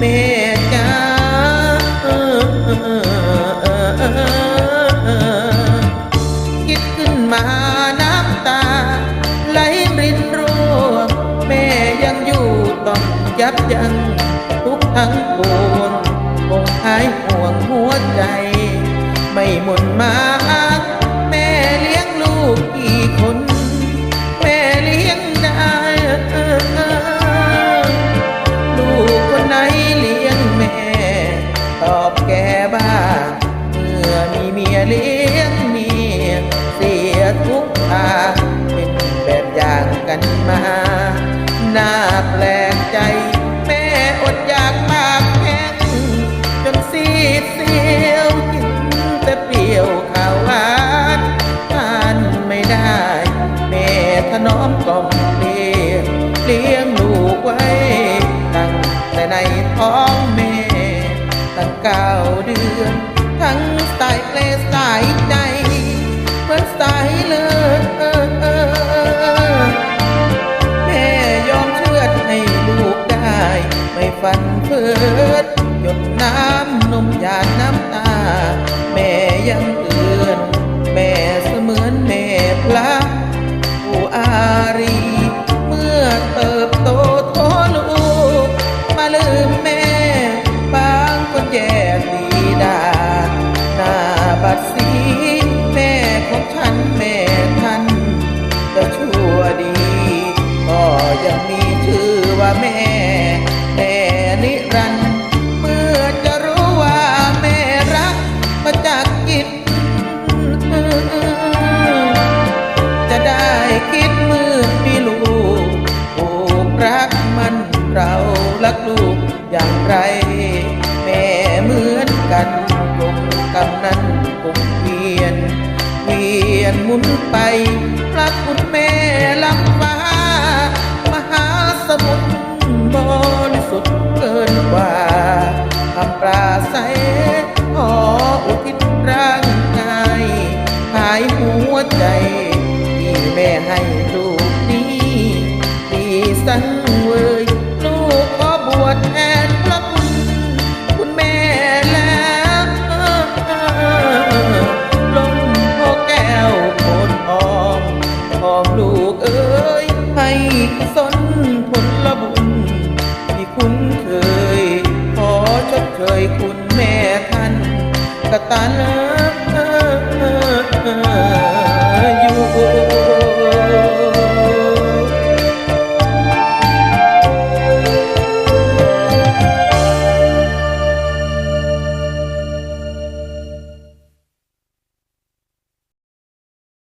แม่จ้าคิดขึ้นมาน้ำตา ไหลรินร่วงแม่ยังอยู่ต้องยับยั้งทุกทั้งปวงคงหายห่วงหัวใจ ไม่หมุนมา กันมา น่าแปลกใจ แม่อดอยากปากแข็งจนซีดเซียวกินแต่เปรี้ยวข้าวหวานทานไม่ได้ แม่ถนอมกล่อมเลี้ยงเลี้ยงลูกไว้ ตั้งแต่ในท้องแม่ ตั้งเก้าเดือน ทั้งสายเพลสายใจ ฟันเฟืดหยดน้ำนมหยาดน้ำตา แม่ยังเตือนแม่เสมือนแม่พระผู้อารี เมื่อเติบโตโทลูก มาลืมแม่บางคนแย่ตีดาหน้าบัดสีแม่ของฉันแม่ท่านจะชั่วดี ก็ยังมีชื่อว่าแม่ กำนั้นคงเวียน เวียนหมุนไปพระคุณแม่ลำฟ้ามหาสมุทรบริสุทธิ์เกินกว่าคำปราศัยขออุทิศร่างกายหายหัวใจที่แม่ให้ลูกนี้ดีสัง กุสนผลละบุญ ที่คุ้นเคย ขอชดเชยคุณแม่ท่านกตัญญู